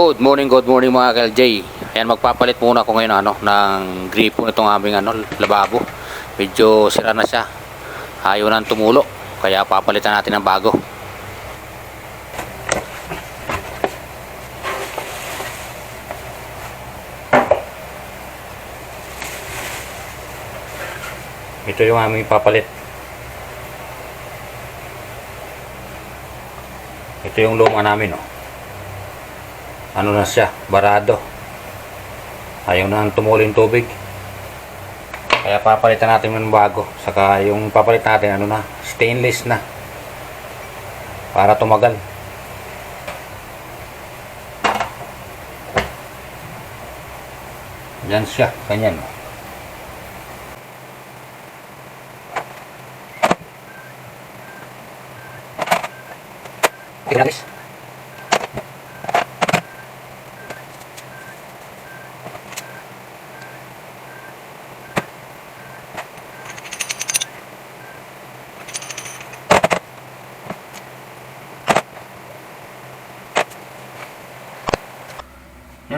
Good morning, good morning mga KLJ. Ayan, magpapalit muna ako ngayon ano, ng gripo nitong aming ano, lababo. Medyo sira na siya. Ayaw nang tumulo. Kaya papalitan natin ng bago. Ito yung aming papalit. Ito yung luma namin, oh ano na siya, barado. Ayaw na nang tumulo tubig. Kaya papalitan natin ng bago. Saka yung papalit natin, ano na, stainless na. Para tumagal. Yan siya, ganyan. Gracias.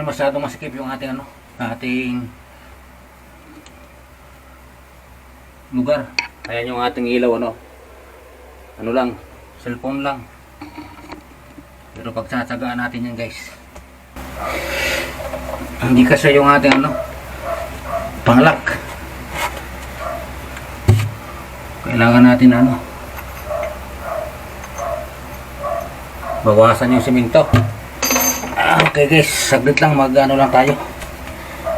Yan masyadong masikip yung ating ano, ating lugar. Ayan yung ating ilaw ano. Ano lang, cellphone lang. Pero pagtsatsagaan natin yan guys. Hindi kasi yung ating ano, panglak. Kailangan natin ano, bawasan yung siminto. Okay guys, saglit lang mag ano lang tayo.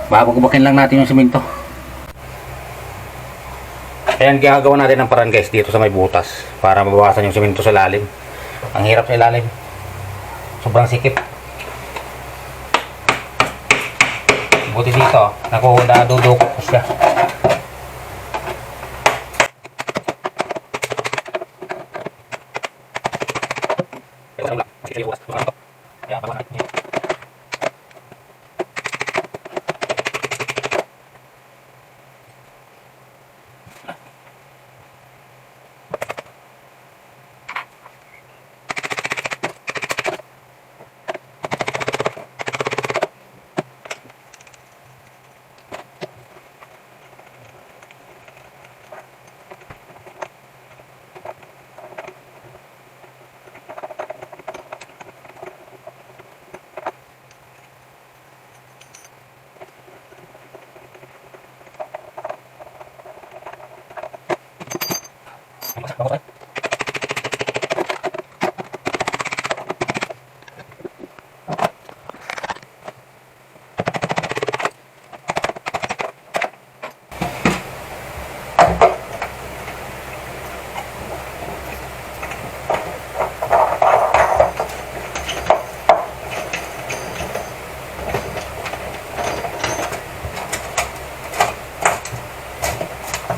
Babagbakin lang natin yung simento. Ayan, gagawin natin ng paraan guys dito sa may butas para mabawasan yung simento sa lalim. Ang hirap sa ilalim. Sobrang sikip. Buti dito, naku, nadudukot ko siya.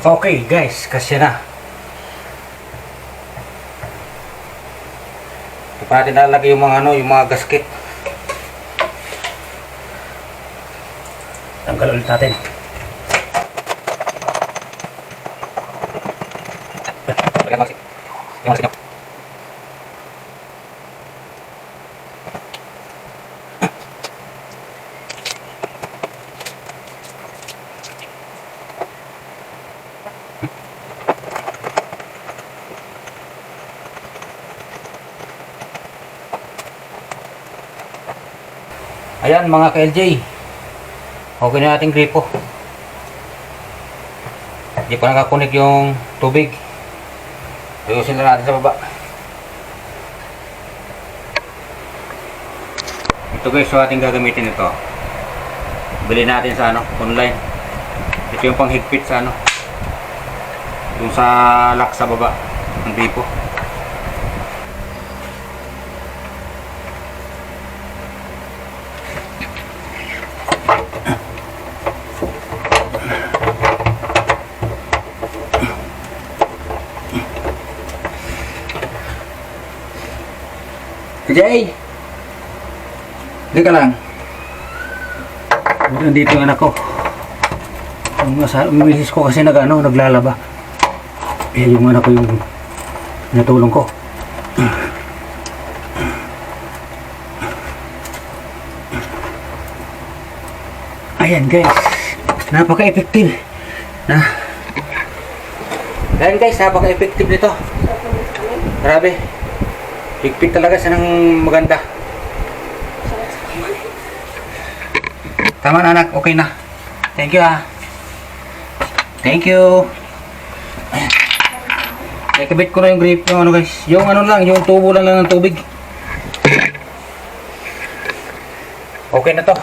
Okay guys, kasi na. Pa natin lalagay yung mga ano, yung mga gasket. Tanggal ulit natin. Ayan mga ka-LJ. Okay na ating gripo. Hindi pa nakakunik yung tubig. Ayusin na natin sa baba. Ito guys, so ating gagamitin ito. Bili natin sa ano, online. Ito yung panghigpit sa ano. Yung sa lock sa baba ng gripo. Jay! Hindi ka lang. Nandito yung anak ko. Ang ang misis ko kasi nag, ano, naglalaba. Eh, yung anak ko yung natulong ko. Ayan guys, napaka-effective. Na. Ayan guys, napaka-effective nito. Grabe. Higpit talaga siya ng maganda. Tama na anak, okay na. Thank you ah. Thank you. Nakabit ko na yung grip, yung ano guys. Yung ano lang, yung tubo lang lang ng tubig. Okay na to.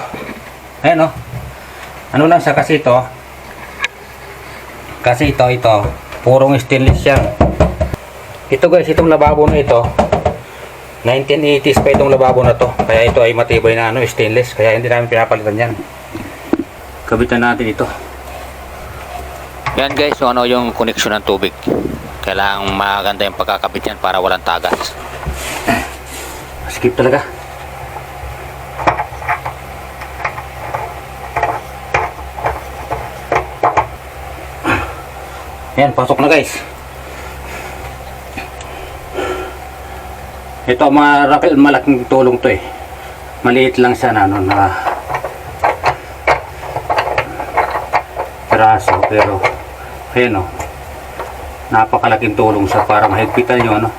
Ayan oh. Ano lang siya kasi ito. Kasi ito, ito. Purong stainless yan. Ito guys, itong lababo na ito. 1980s pa itong lababo na to. Kaya ito ay matibay na ano, stainless. Kaya hindi namin pinapalitan yan. Kabitan natin ito. Yan guys, so ano yung connection ng tubig. Kailangan maganda yung pagkakabit yan para walang tagas. Skip talaga. Yan, pasok na guys. Ito malaki, malaking tulong to eh. Maliit lang siya na ano na piraso pero ayan o. Napakalaking tulong siya para mahigpitan yung ano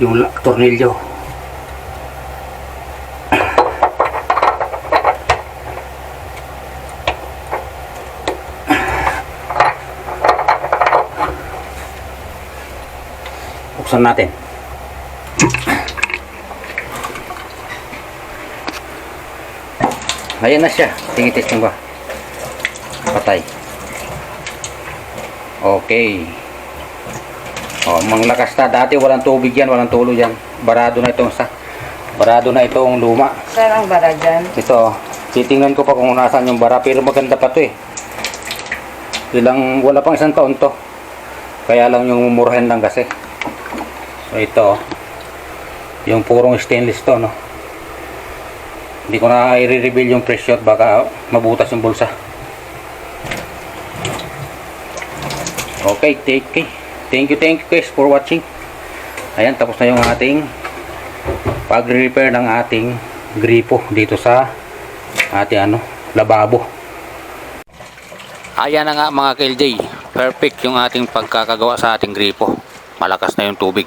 yung tornilyo. Buksan natin. Ayan na siya. Tingitis mo ba? Patay. Okay. Oh, manglakas na. Dati walang tubig yan, walang tulo yan. Barado na itong sa Barado na itong luma. Saan ang bara dyan? Ito, titingnan ko pa kung nasaan yung bara. Pero maganda pa to eh. Ilang, wala pang isang taon to. Kaya lang yung mumurahin lang kasi. So ito, yung purong stainless to, no? Hindi ko na i-reveal yung presyo at baka mabutas yung bulsa. Okay, take care. Thank you, thank you guys for watching. Ayan, tapos na yung ating pag-repair ng ating gripo dito sa ating ano, lababo. Ayan na nga mga KLJ. Perfect yung ating pagkakagawa sa ating gripo. Malakas na yung tubig.